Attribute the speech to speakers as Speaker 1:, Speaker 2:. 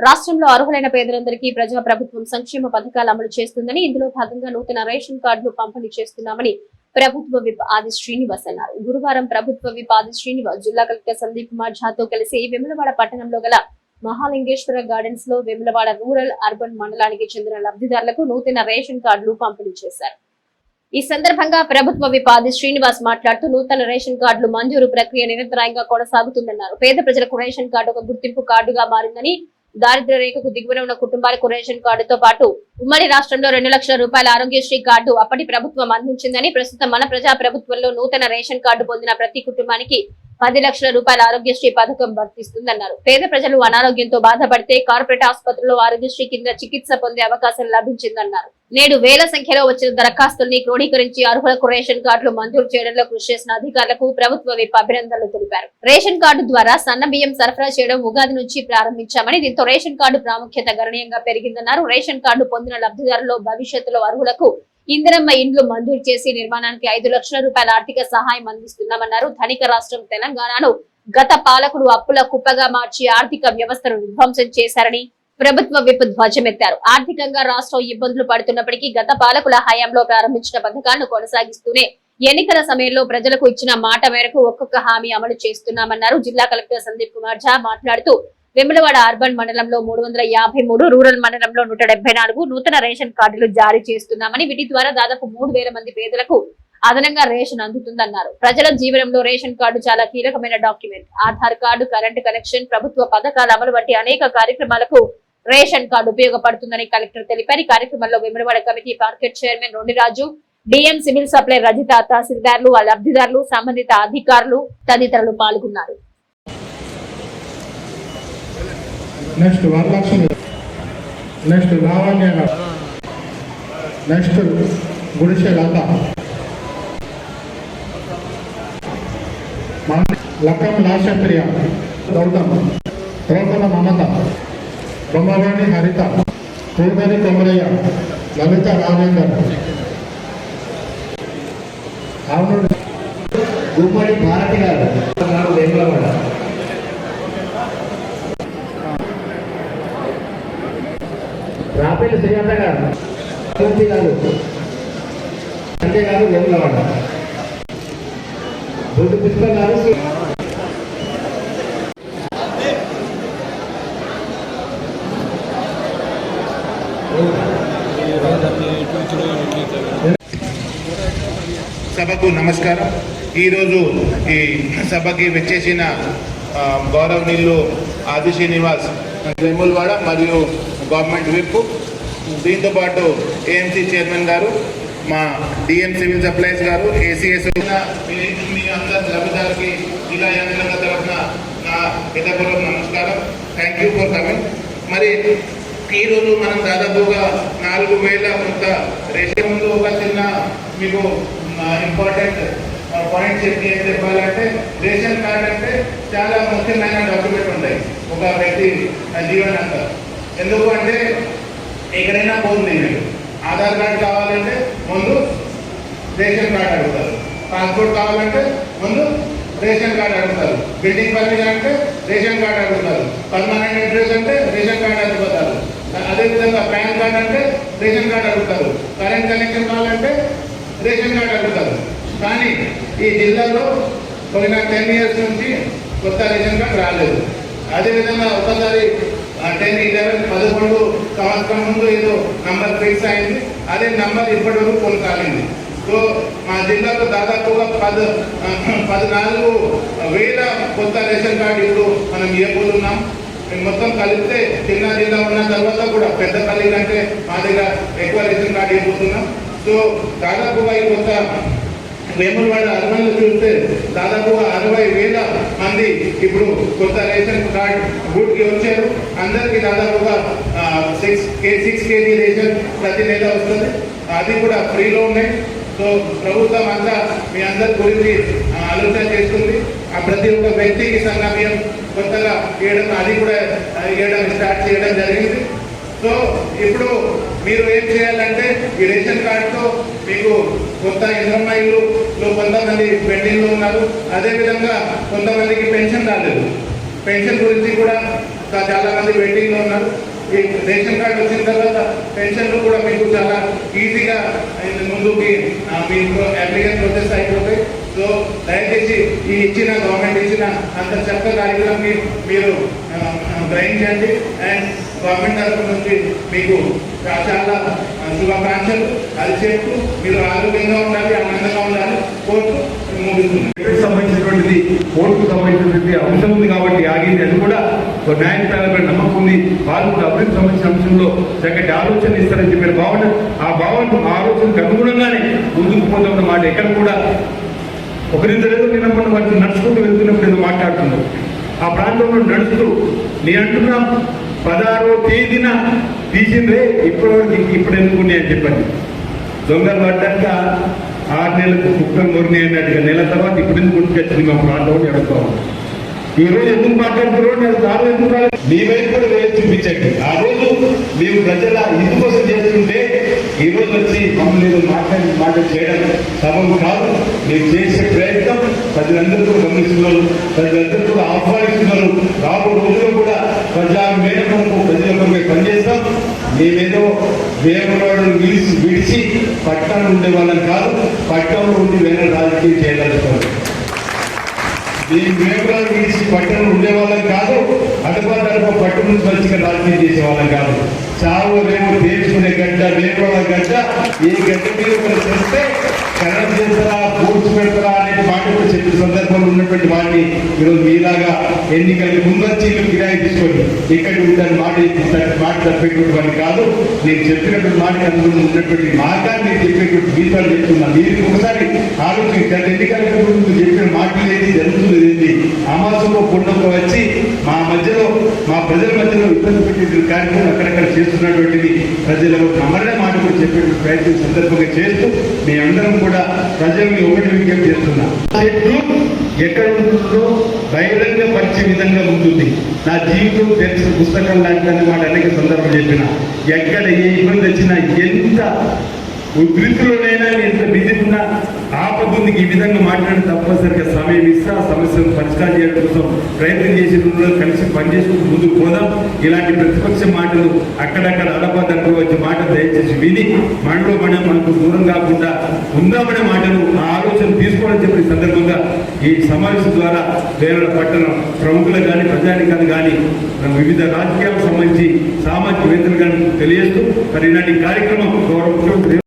Speaker 1: రాష్ట్రంలో అర్హులైన పేదలందరికీ ప్రజా ప్రభుత్వం సంక్షేమ పథకాలు అమలు చేస్తుందని ఇందులో భాగంగా నూతన రేషన్ కార్డులు పంపిణీ చేస్తున్నామని ప్రభుత్వ విప్ ఆది శ్రీనివాస్ అన్నారు. గురువారం ప్రభుత్వ విప్ ఆది శ్రీనివాస్ జిల్లా కలెక్టర్ సందీప్ కుమార్ ఝాతో కలిసి వెములవాడ పట్టణంలో గల మహాలింగేశ్వర గార్డెన్స్లో వెములవాడ రూరల్ అర్బన్ మండలానికి చెందిన లబ్ధిదారులకు నూతన రేషన్ కార్డులు పంపిణీ చేశారు. ఈ సందర్భంగా ప్రభుత్వ విపాది శ్రీనివాస్ మాట్లాడుతూ నూతన రేషన్ కార్డులు మంజూరు ప్రక్రియ నిరంతరాయంగా కొనసాగుతుందన్నారు. పేద ప్రజలకు రేషన్ కార్డు ఒక గుర్తింపు కార్డుగా మారిందని దారిద్ర రేఖకు దిగువన ఉన్న కుటుంబాలకు రేషన్ కార్డుతో పాటు ఉమ్మడి రాష్ట్రంలో రెండు లక్షల రూపాయల ఆరోగ్యశ్రీ కార్డు అప్పటి ప్రభుత్వం అందించిందని ప్రస్తుతం మన ప్రజా ప్రభుత్వంలో నూతన రేషన్ కార్డు పొందిన ప్రతి కుటుంబానికి పది లక్షల రూపాయల ఆరోగ్యశ్రీ పథకం వర్తిస్తుందన్నారు. పేద ప్రజలు అనారోగ్యంతో బాధపడితే కార్పొరేట్ ఆసుపత్రిలో ఆరోగ్యశ్రీ కింద చికిత్స పొందే అవకాశం లభించిందన్నారు. నేడు వేల సంఖ్యలో వచ్చిన దరఖాస్తుల్ని క్రోడీకరించి అర్హులకు రేషన్ కార్డులు మంజూరు చేయడంలో కృషి చేసిన అధికారులకు ప్రభుత్వ విప్ అభినందనలు తెలిపారు. రేషన్ కార్డు ద్వారా సన్న బియ్యం సరఫరా చేయడం ఉగాది నుంచి ప్రారంభించామని దీంతో రేషన్ కార్డు ప్రాముఖ్యత గణనీయంగా పెరిగిందన్నారు. రేషన్ కార్డు పొందిన లబ్ధిదారుల్లో భవిష్యత్తులో అర్హులకు ఇందిరమ్మ ఇండ్లు మంజూరు చేసి నిర్మాణానికి ఐదు లక్షల రూపాయల ఆర్థిక సహాయం అందిస్తున్నామన్నారు. ధనిక రాష్ట్రం తెలంగాణను గత పాలకుడు అప్పుల కుప్పగా మార్చి ఆర్థిక వ్యవస్థను విధ్వంసం చేశారని ప్రభుత్వ విప్ ధ్వజమెత్తారు. ఆర్థికంగా రాష్ట్రం ఇబ్బందులు పడుతున్నప్పటికీ గత పాలకుల హయాంలో ప్రారంభించిన పథకాలను కొనసాగిస్తూనే ఎన్నికల సమయంలో ప్రజలకు ఇచ్చిన మాట మేరకు ఒక్కొక్క హామీ అమలు చేస్తున్నామన్నారు. జిల్లా కలెక్టర్ సందీప్ కుమార్ ఝా మాట్లాడుతూ వెములవాడ అర్బన్ మండలంలో మూడు వందల యాభై మూడు రూరల్ మండలంలో నూట డెబ్బై నాలుగు నూతన రేషన్ కార్డులు జారీ చేస్తున్నామని వీటి ద్వారా దాదాపు మూడు వేల మంది పేదలకు అదనంగా రేషన్ అందుతుందన్నారు. ప్రజల జీవనంలో రేషన్ కార్డు చాలా కీలకమైన document. Aadhaar card current connection ప్రభుత్వ పథకాల అమలు వంటి అనేక కార్యక్రమాలకు రేషన్ కార్డు ఉపయోగపడుతుందని కలెక్టర్ తెలిపారు. ఈ కార్యక్రమంలో Vemulawada committee market chairman Rondiraju DM civil supply Rajitha తహసీల్దార్లు లబ్ధిదారులు సంబంధిత అధికారులు తదితరులు పాల్గొన్నారు.
Speaker 2: Next Varalakshmi. Next Lavanya next Gudise Latha. Lakkam లాశప్రియ Gautam. రోకల మమత. బొమ్మవాణి హరిత. పూర్వరి కొమరయ్య. లలిత రాజేందర్. అవును.
Speaker 3: గుమ్మడి భారతి గారు. వేములవాడ రాపేలి శ్రీకాంత గారు అవంతి గారు సంజయ్ గారు వేములవాడ బొడ్డు పుష్ప గారు
Speaker 4: సభకు నమస్కారం. ఈరోజు ఈ సభకి వచ్చేసిన గౌరవనీయులు ఆది శ్రీనివాస్ వేములవాడ మరియు గవర్నమెంట్ విప్ దీంతో పాటు ఏఎంసీ చైర్మన్ గారు మా డిఎం సివిల్ సప్లైస్ గారు ఏసీఎస్ మీ అందరి లబ్ధిదారికి జిల్లా యంత్రాంగ తరఫున నా హితపూర్వక నమస్కారం. థ్యాంక్ యూ ఫర్ కమింగ్ మరి ఈరోజు మనం దాదాపుగా నాలుగు వేల కొంత రేషన్ ముందు ఒక చిన్న మీకు ఇంపార్టెంట్ పాయింట్ చెప్పి ఏం చెప్పాలంటే రేషన్ కార్డ్ అంటే చాలా ముఖ్యమైన డాక్యుమెంట్ ఉంటాయి ఒక వ్యక్తి జీవనంతా ఎందుకు అంటే ఎక్కడైనా పోదు నేను ఆధార్ కార్డు కావాలంటే ముందు రేషన్ కార్డు అడుగుతారు. పాస్పోర్ట్ కావాలంటే ముందు రేషన్ కార్డు అడుగుతారు. బిల్డింగ్ పర్మిషన్ అంటే రేషన్ కార్డు అడుగుతారు. పర్మనెంట్ అడ్రస్ అంటే రేషన్ కార్డు అడుగుతారు. అదేవిధంగా పాన్ కార్డు అంటే రేషన్ కార్డు అడుగుతారు. కరెంట్ కనెక్షన్ కావాలంటే రేషన్ కార్డు అడుగుతారు. కానీ ఈ జిల్లాలో పోయిన టెన్ ఇయర్స్ నుంచి కొత్త రేషన్ కార్డు రాలేదు. అదేవిధంగా ఒకసారి టెన్ ఇలెవెన్ పదకొండు సంవత్సరం ముందు ఏదో నంబర్ ఫిక్స్ అయింది. అదే నంబర్ ఇప్పటి వరకు కొనసాగింది. సో మా జిల్లాలో దాదాపుగా పద పద్నాలుగు వేల కొత్త రేషన్ కార్డు ఇప్పుడు మనం ఇవ్వబోతున్నాం. మొత్తం కలిపితే చిన్న జిల్లా ఉన్న తర్వాత కూడా పెద్ద పల్లి కంటే మా దగ్గర ఎక్కువ రేషన్ కార్డు ఇవ్వబోతున్నాం. సో దాదాపుగా ఈ కొత్త వేములవాడ అర్బన్లో చూస్తే దాదాపుగా అరవై వేల మంది ఇప్పుడు కొత్త రేషన్ కార్డ్ బూట్కి వచ్చారు. అందరికీ దాదాపుగా six K six KG ration ప్రతి నెల వస్తుంది. అది కూడా ఫ్రీలో ఉన్నాయి సో ప్రభుత్వం అంతా మీ అందరి గురించి ఆలోచన చేస్తుంది. ఆ ప్రతి ఒక్క వ్యక్తికి సంగమ్యం కొత్తగా వేయడం అది కూడా ఆ, ఇవ్వడం స్టార్ట్ చేయడం జరిగింది. సో ఇప్పుడు మీరు ఏం చేయాలంటే ఈ రేషన్ కార్డుతో మీకు కొత్త ఇంద్రమ్మ ఇల్లులో కొంతమంది పెండింగ్లో ఉన్నారు. అదేవిధంగా కొంతమందికి పెన్షన్ రాలేదు. పెన్షన్ గురించి కూడా చాలామంది చాలా మంది ఉన్నారు. ఈ రేషన్ కార్డు వచ్చిన తర్వాత పెన్షన్లు కూడా మీకు చాలా ఈజీగా ముందుకి మీ మీకు అప్లికేషన్ ప్రొసెస్ అయిపోతాయి. సో దయచేసి ఈ ఇచ్చిన గవర్నమెంట్ ఇచ్చిన అంత చక్కగా కార్యక్రమాన్ని మీరు గ్రహించండి. అండ్ గవర్నమెంట్ తరఫు నుంచి మీకు చాలా శుభాకాంక్షలు అది చెప్తూ మీరు ఆరోగ్యంగా ఉండాలి ఆనందంగా ఉండాలి
Speaker 5: కోర్టు సంబంధించినటువంటిది కోర్టుకు సంబంధించినటువంటి అంశం ఉంది కాబట్టి ఆగింది. అది కూడా ఒక న్యాయస్థానంపై నమ్మకం ఉంది. వాళ్ళు కూడా అభివృద్ధి సంబంధించిన అంశంలో చక్కటి ఆలోచన ఇస్తారని చెప్పిన భావన ఆ భావన ఆలోచనకు అనుగుణంగానే ముందుకు పోతామన్న మాట. ఎక్కడ కూడా ఒకరిద్దరేదో నిన్నప్పుడు మొన్న వాటిని నడుచుకుంటూ వెళ్తున్నప్పుడు ఏదో మాట్లాడుతున్నారు. ఆ ప్రాంతంలో నడుస్తూ నేను అంటున్నా పదహారో తేదీన తీసిందే ఇప్పటివరకు ఇప్పుడు ఎందుకు అని చెప్పండి. దొంగలు పడ్డాక ఆరు నెలలకు కుక్కలు మురిని అన్నట్టుగా నెల తర్వాత ఇప్పుడు ఎందుకు గుర్తుకొచ్చింది మా ప్రాంతంలో అడుగుతాం ఈ రోజు ఎందుకు మాట్లాడుతున్నారో నేను దారి ఎందుకు మీ వైపు కూడా వేసి చూపించండి. ఆ రోజు మేము ప్రజల ఇది కోసం చేస్తుంటే ఈ రోజు వచ్చి మమ్మల్ని మాట్లాడి మాట చేయడం సబబు కాదు. మేము చేసే ప్రయత్నం ప్రజలందరూ గమనిస్తున్నారు. ప్రజలందరూ ఆహ్వానిస్తున్నారు. రాబోయే రోజుల్లో కూడా ప్రజా మేరకు ప్రజల కొరకు పనిచేస్తాం మేమేదో వేమవాడను విడిచి విడిచి పట్టణం ఉండే వాళ్ళం కాదు పట్టణంలో ఉండి వేరే రాజకీయం చేయగలుగుతాం మేము వేమరాలు విడిచి పట్టణం ఉండే వాళ్ళం కాదు అడప తడప పట్టు నుంచి మంచిగా రాజకీయం చేసే వాళ్ళం కాదు. చావు రేపు తేల్చుకునే గడ్డ వేమరాల గడ్డ ఈ గడ్డ మీద చేస్తే కరెంట్ చేస్తారా పూడ్చి పెడతారా అనే మాట కూడా చెప్పిన సందర్భంలో ఉన్నటువంటి వాడిని ఈరోజు మీలాగా ఎన్నికలకు ముందు వచ్చి కిరాయి తీసుకొని ఇక్కడ ఉందని మాట చెప్పి- మాట తప్పేటువంటి కాదు. నేను చెప్పినటువంటి మాట అందులో ఉన్నటువంటి మార్గాన్ని చెప్పేటువంటి గీతాలు చెప్తున్నా. మీరు ఒకసారి ఆలోచించారు ఎన్నికలకు ముందు చెప్పిన మాటలు ఏది జరుగుతుంది అమాసంలో పుణ్యంలో వచ్చి మా మధ్యలో మా ప్రజల మధ్యలో ఇబ్బంది పెట్టే కార్యక్రమం అక్కడక్కడ చేస్తున్నటువంటిది ప్రజలకు అమరణ మాట కూడా చెప్పే ప్రయత్నం సందర్భంగా చేస్తూ మేమందరం కూడా ప్రజల్ని ఒకటి విజ్ఞప్తి చేస్తున్నాం. ఎక్కడ ఉంటుందో బహిరంగ పరిచే విధంగా ఉంటుంది. నా జీవితం తెలిసిన పుస్తకం లాంటి మాట అనేక సందర్భం చెప్పిన. ఎక్కడ ఏ ఇబ్బంది వచ్చినా ఎంత ఉద్రిక్తులోనైనా ఎంత బిజీ ఉన్నా ఆపదుందికి ఈ విధంగా మాట్లాడి తప్పనిసరిగా సమయం ఇస్తా ఆ సమస్యను పరిష్కారం చేయడం కోసం ప్రయత్నం చేసే కలిసి పనిచేసుకుంటూ ముందుకు పోదాం. ఇలాంటి ప్రతిపక్ష మాటలు అక్కడక్కడ అడపదక్కడ వచ్చే మాట దయచేసి విని మనలో మనం మనకు దూరం కాకుండా ఉందామనే మాటలు ఆ ఆలోచన తీసుకోవాలని చెప్పిన సందర్భంగా ఈ ద్వారా కేరళ పట్టణ ప్రముఖులకు కానీ ప్రజానికాలు కానీ వివిధ రాజకీయాలకు సంబంధించి సామాజిక వేత్తలు కానీ తెలియజేస్తూ మరి ఇలాంటి కార్యక్రమం గౌరవ